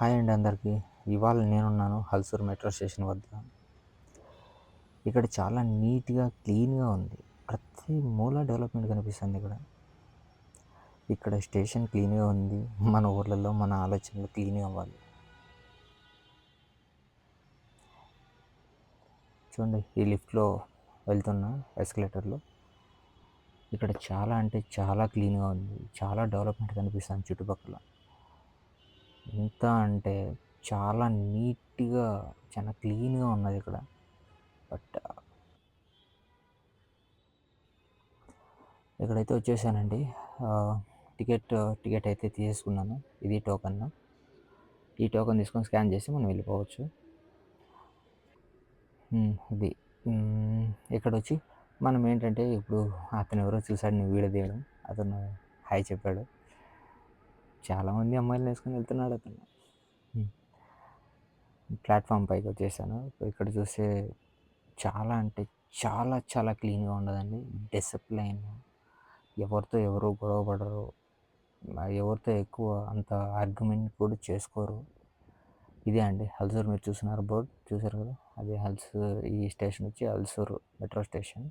Hi అండి అందరికీ. ఇవాళ నేనున్నాను హల్సూర్ మెట్రో స్టేషన్ వద్ద. ఇక్కడ చాలా నీట్గా క్లీన్గా ఉంది. ప్రతి మూల డెవలప్మెంట్ కనిపిస్తుంది ఇక్కడ. ఇక్కడ స్టేషన్ క్లీన్గా ఉంది. మన ఊర్లలో మన ఆలోచనలు క్లీన్గా అవ్వాలి. చూడండి ఈ లిఫ్ట్లో వెళ్తున్నా ఎస్కలేటర్లో. ఇక్కడ చాలా అంటే చాలా క్లీన్గా ఉంది. చాలా డెవలప్మెంట్ కనిపిస్తుంది చుట్టుపక్కల. ఎంత అంటే చాలా నీట్గా చాలా క్లీన్గా ఉన్నది ఇక్కడ. బట్ ఇక్కడైతే వచ్చేసానండి. టికెట్ టికెట్ అయితే తీసుకున్నాను ఇది టోకన్ ఈ టోకన్ తీసుకొని స్కాన్ చేసి మనం వెళ్ళిపోవచ్చు. ఇది. ఇక్కడ వచ్చి మనం ఏంటంటే ఇప్పుడు అతను ఎవరో చూసాడు నేను వీడియో తీయడం. అతను హాయ్ చెప్పాడు. చాలామంది అమ్మాయిలు వేసుకొని వెళ్తున్నాడు అతను. ప్లాట్ఫామ్ పైకి వచ్చేసాను. ఇక్కడ చూస్తే చాలా అంటే చాలా చాలా క్లీన్గా ఉండదండి. డిసిప్లైన్. ఎవరితో ఎవరు గొడవ పడరు. ఎవరితో ఎక్కువ అంత ఆర్గ్యుమెంట్ కూడా చేసుకోరు. ఇదే అండి హల్సూర్ మీరు చూస్తున్నారు బోర్డ్. చూసారు కదా? అదే హల్సూర్ ఈ స్టేషన్ వచ్చి హల్సూర్ మెట్రో స్టేషన్.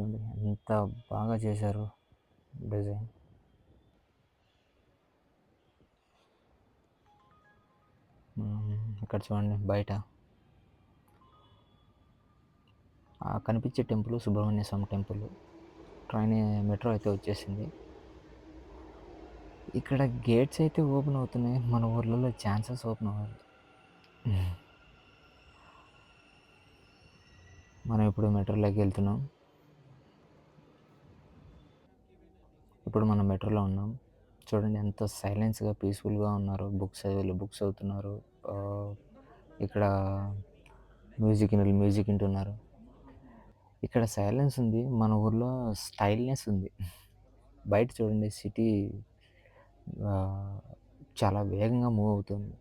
చూడండి ఎంత బాగా చేశారు డిజైన్. ఇక్కడ చూడండి బయట. కనిపించే temple Subrahmanya Swamy temple. Train metro అయితే వచ్చేసింది. ఇక్కడ గేట్స్ అయితే ఓపెన్ అవుతున్నాయి. మన ఊర్లలో ఛాన్సెస్ ఓపెన్ అవ్వాలి మనం ఇప్పుడు మెట్రోలోకి వెళ్తున్నాం. ఇప్పుడు మనం మెట్రోలో ఉన్నాం. చూడండి ఎంత సైలెన్స్గా పీస్ఫుల్గా ఉన్నారు. బుక్స్ వీళ్ళు బుక్స్ అవుతున్నారు. ఇక్కడ మ్యూజిక్ మ్యూజిక్ వింటున్నారు. ఇక్కడ సైలెన్స్ ఉంది. మన ఊర్లో స్టైల్నెస్ ఉంది. బయట చూడండి సిటీ చాలా వేగంగా మూవ్ అవుతుంది.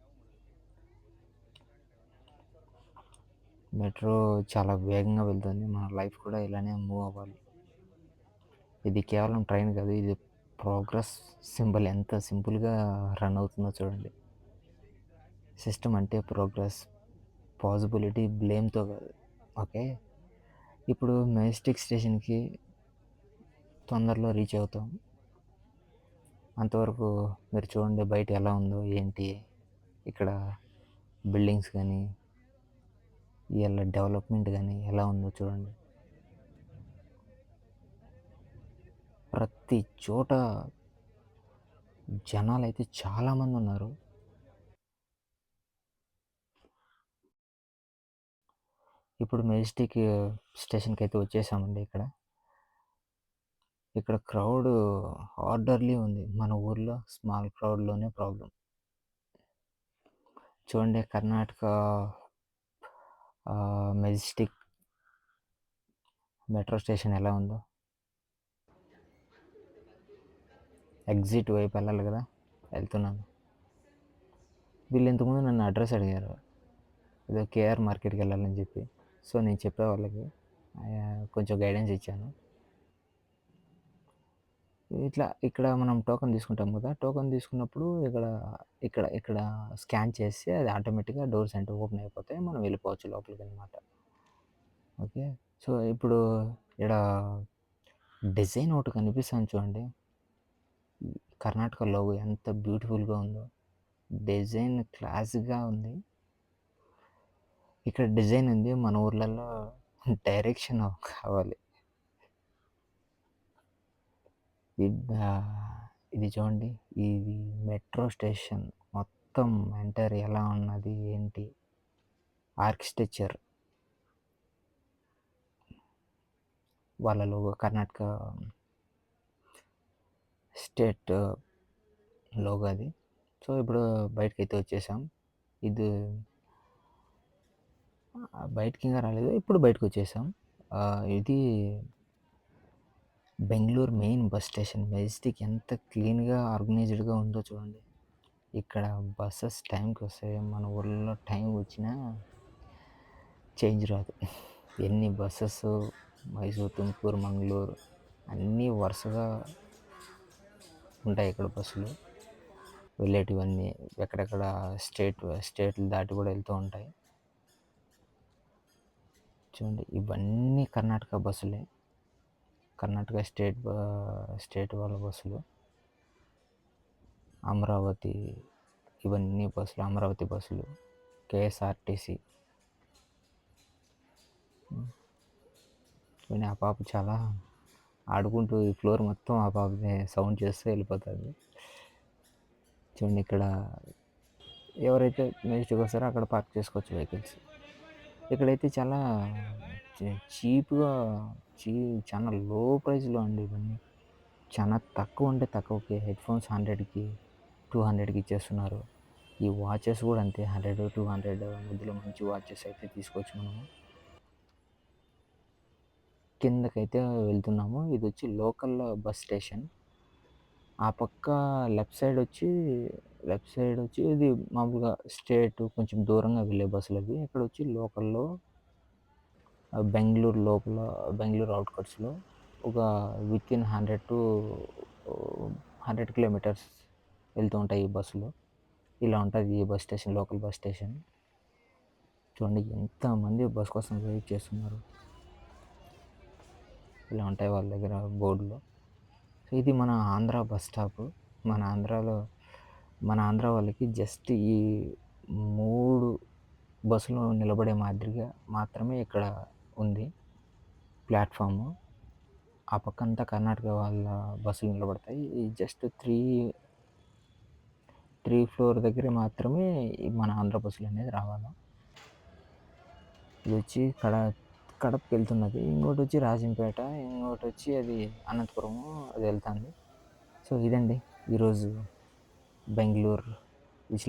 మెట్రో చాలా వేగంగా వెళ్తుంది. మన లైఫ్ కూడా ఇలానే మూవ్ అవ్వాలి. ఇది కేవలం ట్రైన్ కాదు ఇది ప్రోగ్రెస్ సింబల్ ఎంత సింపుల్గా రన్ అవుతుందో చూడండి. సిస్టమ్ అంటే ప్రోగ్రెస్ పాసిబిలిటీ బ్లేమ్తో కాదు. ఓకే? ఇప్పుడు మెజెస్టిక్ స్టేషన్కి తొందరలో రీచ్ అవుతాం. అంతవరకు మీరు చూడండి బయట ఎలా ఉందో ఏంటి? ఇక్కడ బిల్డింగ్స్ కానీ ఇలా డెవలప్మెంట్ కానీ ఎలా ఉందో చూడండి. ప్రతి చోట జనాలు అయితే చాలామంది ఉన్నారు ఇప్పుడు మెజెస్టిక్ స్టేషన్కి అయితే వచ్చేసామండి ఇక్కడ. ఇక్కడ క్రౌడ్ ఆర్డర్లీ ఉంది. మన ఊర్లో స్మాల్ క్రౌడ్లోనే ప్రాబ్లం చూడండి కర్ణాటక మెజెస్టిక్ మెట్రో స్టేషన్ ఎలా ఉందో. ఎగ్జిట్ వైపు వెళ్ళాలి కదా వెళ్తున్నాను. వీళ్ళు ఇంతకుముందు నన్ను అడ్రస్ అడిగారు. ఏదో కేఆర్ మార్కెట్కి వెళ్ళాలని చెప్పి. సో నేను చెప్పే వాళ్ళకి కొంచెం గైడెన్స్ ఇచ్చాను. ఇట్లా ఇక్కడ మనం టోకెన్ తీసుకుంటాం కదా టోకెన్ తీసుకున్నప్పుడు ఇక్కడ ఇక్కడ ఇక్కడ స్కాన్ చేస్తే అది ఆటోమేటిక్గా డోర్స్ అంటే ఓపెన్ అయిపోతే మనం వెళ్ళిపోవచ్చు లోపలికి అనమాట ఓకే? సో ఇప్పుడు ఇక్కడ డిజైన్ ఒకటి కనిపిస్తుంది చూడండి. కర్ణాటక లోగో ఎంత బ్యూటిఫుల్గా ఉందో. డిజైన్ క్లాస్గా ఉంది. ఇక్కడ డిజైన్ ఉంది. మన ఊర్లలో డైరెక్షన్ కావాలి. ఇది చూడండి. ఇది మెట్రో స్టేషన్. మొత్తం ఎంటర్ ఎలా ఉన్నది ఏంటి? ఆర్కిటెక్చర్. వాళ్ళ లోగో కర్ణాటక స్టేట్ లోగో అది. సో ఇప్పుడు బయటకి అయితే వచ్చేసాం. ఇది బయటకి ఇంకా రాలేదు. ఇప్పుడు బయటకు వచ్చేసాం ఇది Bengaluru main bus station. Majestic ఎంత క్లీన్గా ఆర్గనైజ్డ్గా ఉందో చూడండి. ఇక్కడ బస్సెస్ టైంకి వస్తాయి. మన ఊళ్ళో టైం వచ్చినా చేంజ్ రాదు. ఎన్ని బస్సెస్ మైసూర్ తుమ్కూరు మంగళూరు అన్నీ వరుసగా ఉంటాయి ఇక్కడ బస్సులు. వెళ్ళేటివన్నీ ఎక్కడెక్కడ స్టేట్ స్టేట్లు దాటి కూడా వెళ్తూ ఉంటాయి. చూడండి ఇవన్నీ కర్ణాటక బస్సులే. కర్ణాటక స్టేట్ స్టేట్ వాళ్ళ బస్సులు. అమరావతి ఇవన్నీ బస్సులు అమరావతి బస్సులు కేఎస్ఆర్టీసీ చూడండి ఆ పాప చాలా ఆడుకుంటూ ఈ ఫ్లోర్ మొత్తం ఆ పాపనే సౌండ్ చేస్తూ వెళ్ళిపోతుంది చూడండి ఇక్కడ ఎవరైతే మెజెస్టిక్ వస్తారో అక్కడ పార్క్ చేసుకోవచ్చు వెహికల్స్. ఇక్కడైతే చాలా చీప్గా చీ చాలా లో ప్రైస్లో అండి ఇవన్నీ. చాలా తక్కువ అంటే తక్కువకి. హెడ్ ఫోన్స్ హండ్రెడ్కి టూ హండ్రెడ్కి ఇచ్చేస్తున్నారు. ఈ వాచెస్ కూడా అంతే హండ్రెడ్ టూ హండ్రెడ్ మధ్యలో మంచి వాచెస్ అయితే తీసుకోవచ్చు మనము. కిందకైతే వెళ్తున్నాము. ఇది వచ్చి లోకల్ బస్ స్టేషన్. ఆ పక్క లెఫ్ట్ సైడ్ వచ్చి లెఫ్ట్ సైడ్ వచ్చి ఇది మామూలుగా స్టేట్ కొంచెం దూరంగా వెళ్ళే బస్సులు అవి ఇక్కడ వచ్చి లోకల్లో బెంగళూరు లోపల బెంగళూరు అవుట్కట్స్లో ఒక within hundred to hundred kilometres వెళ్తూ ఉంటాయి ఈ బస్సులు. ఇలా ఉంటుంది ఈ bus station local bus station. చూడండి ఎంతమంది బస్ కోసం వెయిట్ చేస్తున్నారు. ఇలా ఉంటాయి వాళ్ళ దగ్గర బోర్డులో. సో ఇది మన ఆంధ్ర బస్ స్టాప్. మన ఆంధ్రాలో మన ఆంధ్ర వాళ్ళకి జస్ట్ ఈ మూడు బస్సులు నిలబడే మాదిరిగా మాత్రమే ఇక్కడ ఉంది ప్లాట్ఫాము. ఆ పక్కంతా కర్ణాటక వాళ్ళ బస్సులు నిలబడతాయి. ఈ జస్ట్ త్రీ త్రీ ఫ్లోర్ దగ్గర మాత్రమే మన ఆంధ్ర బస్సులు అనేది రావాలి. ఇది వచ్చి కడ కడపకి వెళ్తున్నది ఇంకోటి వచ్చి రాజంపేట ఇంకోటి వచ్చి అది అనంతపురము అది వెళ్తుంది. సో ఇదండి ఈరోజు బెంగళూరు విశ్లే